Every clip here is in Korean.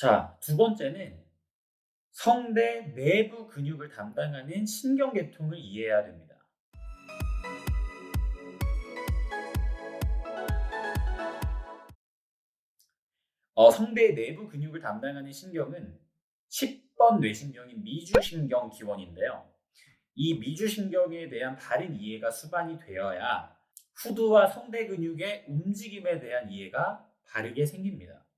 자, 두 번째는 성대 내부 근육을 담당하는 신경계통을 이해해야 됩니다. 어, 성대의 내부 근육을 담당하는 신경은 10번 뇌신경인 미주신경 기원인데요. 이 미주신경에 대한 바른 이해가 수반이 되어야 후두와 성대 근육의 움직임에 대한 이해가 바르게 생깁니다.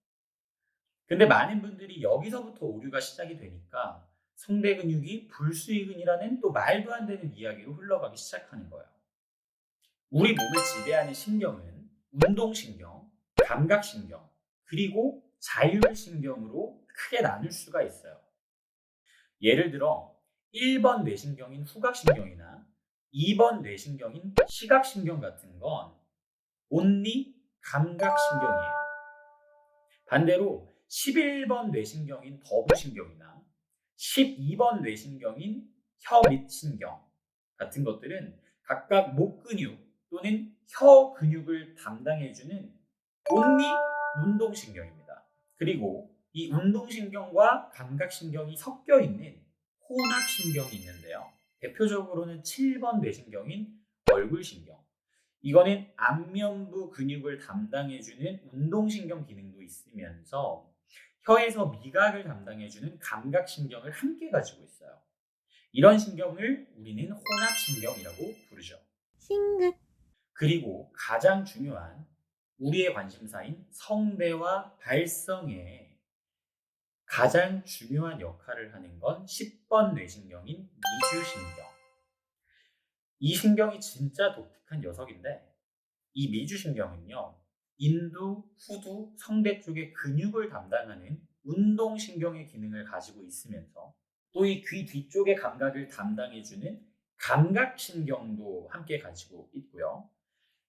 근데 많은 분들이 여기서부터 오류가 시작이 되니까 성대 근육이 불수의근이라는 또 말도 안 되는 이야기로 흘러가기 시작하는 거예요. 우리 몸을 지배하는 신경은 운동신경, 감각신경, 그리고 자율신경으로 크게 나눌 수가 있어요. 예를 들어 1번 뇌신경인 후각신경이나 2번 뇌신경인 시각신경 같은 건 온리 감각신경이에요. 반대로 11번 뇌신경인 더부신경이나 12번 뇌신경인 혀 밑 신경 같은 것들은 각각 목 근육 또는 혀 근육을 담당해주는 온리 운동신경입니다. 그리고 이 운동신경과 감각신경이 섞여 있는 혼합신경이 있는데요. 대표적으로는 7번 뇌신경인 얼굴신경. 이거는 안면부 근육을 담당해주는 운동신경 기능도 있으면서 혀에서 미각을 담당해주는 감각신경을 함께 가지고 있어요. 이런 신경을 우리는 혼합신경이라고 부르죠. 싱긋 그리고 가장 중요한 우리의 관심사인 성대와 발성에 가장 중요한 역할을 하는 건 10번 뇌신경인 미주신경. 이 신경이 진짜 독특한 녀석인데 이 미주신경은요. 인두, 후두, 성대 쪽의 근육을 담당하는 운동신경의 기능을 가지고 있으면서 또 이 귀 뒤쪽의 감각을 담당해주는 감각신경도 함께 가지고 있고요.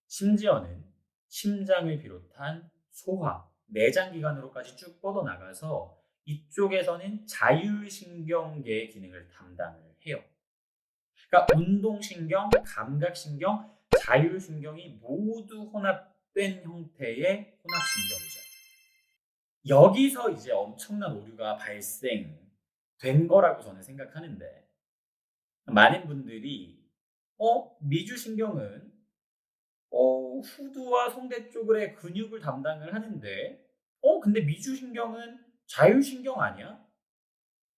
심지어는 심장을 비롯한 소화, 내장기관으로까지 쭉 뻗어나가서 이쪽에서는 자율신경계의 기능을 담당을 해요. 그러니까 운동신경, 감각신경, 자율신경이 모두 혼합 된 형태의 혼합신경이죠. 여기서 이제 엄청난 오류가 발생된 거라고 저는 생각하는데 많은 분들이 어 미주신경은 어, 후두와 성대 쪽의 근육을 담당을 하는데, 어, 근데 미주신경은 자율신경 아니야?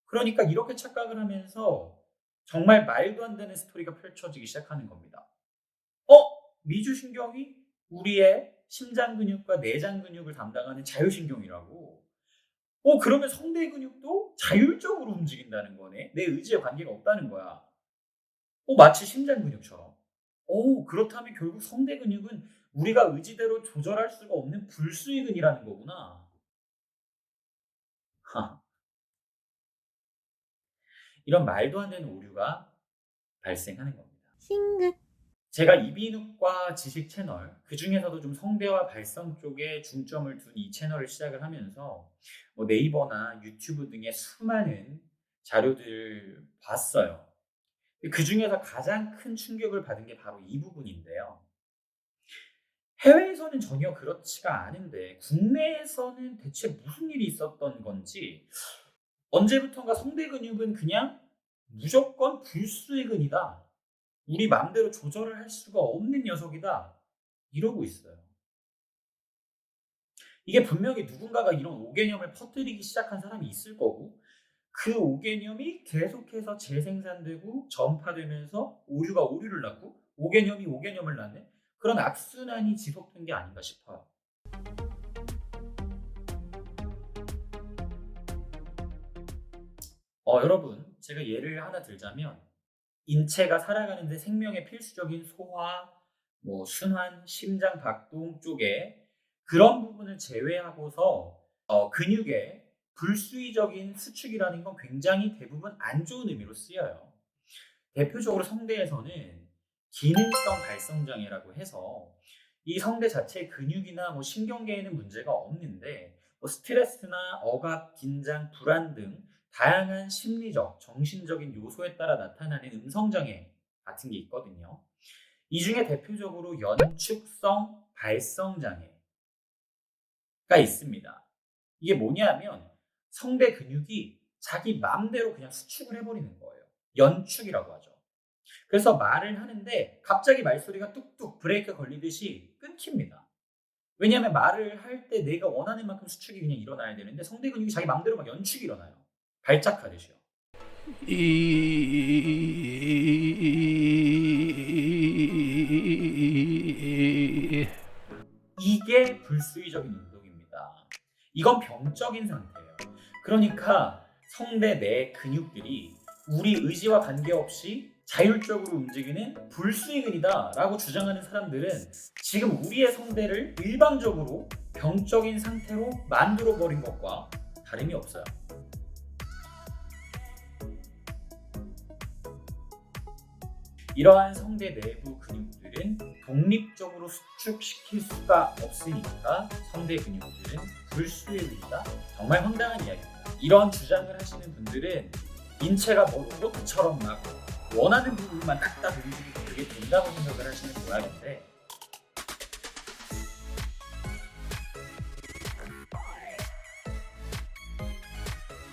그러니까 이렇게 착각을 하면서 정말 말도 안 되는 스토리가 펼쳐지기 시작하는 겁니다. 어, 미주신경이 우리의 심장 근육과 내장 근육을 담당하는 자율신경이라고. 어, 그러면 성대 근육도 자율적으로 움직인다는 거네. 내 의지에 관계가 없다는 거야. 어, 마치 심장 근육처럼. 오, 그렇다면 결국 성대 근육은 우리가 의지대로 조절할 수가 없는 불수의근이라는 거구나. 하. 이런 말도 안 되는 오류가 발생하는 겁니다. 싱긋 제가 이비인후과 지식 채널, 그 중에서도 좀 성대와 발성 쪽에 중점을 둔 이 채널을 시작을 하면서 뭐 네이버나 유튜브 등의 수많은 자료들을 봤어요. 그 중에서 가장 큰 충격을 받은 게 바로 이 부분인데요. 해외에서는 전혀 그렇지가 않은데 국내에서는 대체 무슨 일이 있었던 건지 언제부턴가 성대 근육은 그냥 무조건 불수의 근이다. 우리 마음대로 조절을 할 수가 없는 녀석이다. 이러고 있어요. 이게 분명히 누군가가 이런 오개념을 퍼뜨리기 시작한 사람이 있을 거고 그 오개념이 계속해서 재생산되고 전파되면서 오류가 오류를 낳고 오개념이 오개념을 낳는 그런 악순환이 지속된 게 아닌가 싶어요. 어, 여러분, 제가 예를 하나 들자면 인체가 살아가는데 생명의 필수적인 소화, 뭐 순환, 심장 박동 쪽에 그런 부분을 제외하고서 어, 근육의 불수의적인 수축이라는 건 굉장히 대부분 안 좋은 의미로 쓰여요. 대표적으로 성대에서는 기능성 발성 장애라고 해서 이 성대 자체의 근육이나 뭐 신경계에는 문제가 없는데 뭐 스트레스나 억압, 긴장, 불안 등 다양한 심리적, 정신적인 요소에 따라 나타나는 음성 장애 같은 게 있거든요. 이 중에 대표적으로 연축성 발성 장애가 있습니다. 이게 뭐냐면 성대 근육이 자기 마음대로 그냥 수축을 해버리는 거예요. 연축이라고 하죠. 그래서 말을 하는데 갑자기 말소리가 뚝뚝 브레이크 걸리듯이 끊깁니다. 왜냐하면 말을 할 때 내가 원하는 만큼 수축이 그냥 일어나야 되는데 성대 근육이 자기 마음대로 막 연축이 일어나요. 발작하듯이요. 이 이게 불수의적인 운동입니다. 이건 병적인 상태예요. 그러니까 성대 내 근육들이 우리 의지와 관계없이 자율적으로 움직이는 불수의근이다라고 주장하는 사람들은 지금 우리의 성대를 일방적으로 병적인 상태로 만들어 버린 것과 다름이 없어요. 이러한 성대 내부 근육들은 독립적으로 수축시킬 수가 없으니까 성대 근육들은 불수의근이다. 정말 황당한 이야기입니다. 이런 주장을 하시는 분들은 인체가 뭐 로봇처럼 막 원하는 부분만 딱딱 움직이고 그게 된다고 생각을 하시는 모양인데